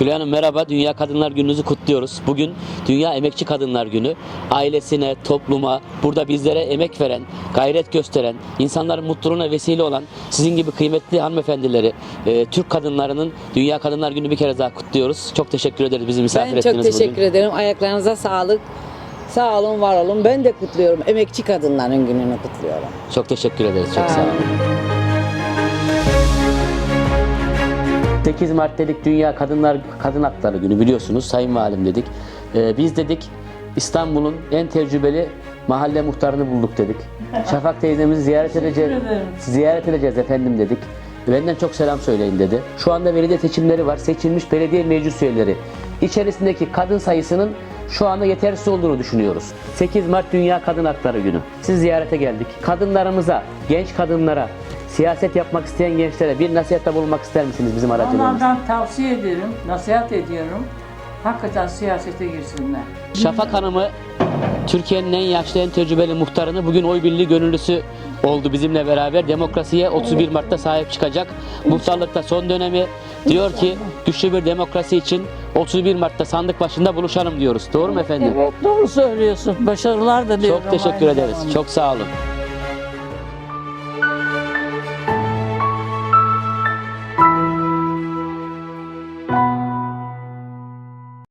Gülay Hanım merhaba. Dünya Kadınlar Günü'nüzü kutluyoruz. Bugün Dünya Emekçi Kadınlar Günü. Ailesine, topluma, burada bizlere emek veren, gayret gösteren, insanların mutluluğuna vesile olan sizin gibi kıymetli hanımefendileri, e, Türk kadınlarının Dünya Kadınlar Günü bir kere daha kutluyoruz. Çok teşekkür ederiz bizi misafir Ben çok ettiniz teşekkür bugün. ederim. Ayaklarınıza sağlık. Sağ olun, var olun. Ben de kutluyorum. Emekçi kadınların gününü kutluyorum. Çok teşekkür ederiz. Çok Sağ sağ olun. 8 Mart dedik Dünya Kadınlar Kadın Hakları Günü biliyorsunuz Sayın Valim dedik. Ee, biz dedik İstanbul'un en tecrübeli mahalle muhtarını bulduk dedik. Şafak teyzemizi ziyaret edeceğiz. Ziyaret edeceğiz efendim dedik. Benden çok selam söyleyin dedi. Şu anda belediye seçimleri var. Seçilmiş belediye meclis üyeleri içerisindeki kadın sayısının şu anda yetersiz olduğunu düşünüyoruz. 8 Mart Dünya Kadın Hakları Günü. Siz ziyarete geldik. Kadınlarımıza, genç kadınlara, siyaset yapmak isteyen gençlere bir nasihatte bulunmak ister misiniz bizim aracılığımızla? Onlardan tavsiye ederim, nasihat ediyorum. Hakikaten siyasete girsinler. Şafak Hanım'ı Türkiye'nin en yaşlı, en tecrübeli muhtarını bugün oy birliği gönüllüsü oldu bizimle beraber. Demokrasiye 31 Mart'ta sahip çıkacak. Muhtarlıkta son dönemi diyor ki güçlü bir demokrasi için 31 Mart'ta sandık başında buluşalım diyoruz. Doğru mu efendim? Evet doğru söylüyorsun. Başarılar da diliyorum. Çok teşekkür ederiz. Çok sağ olun.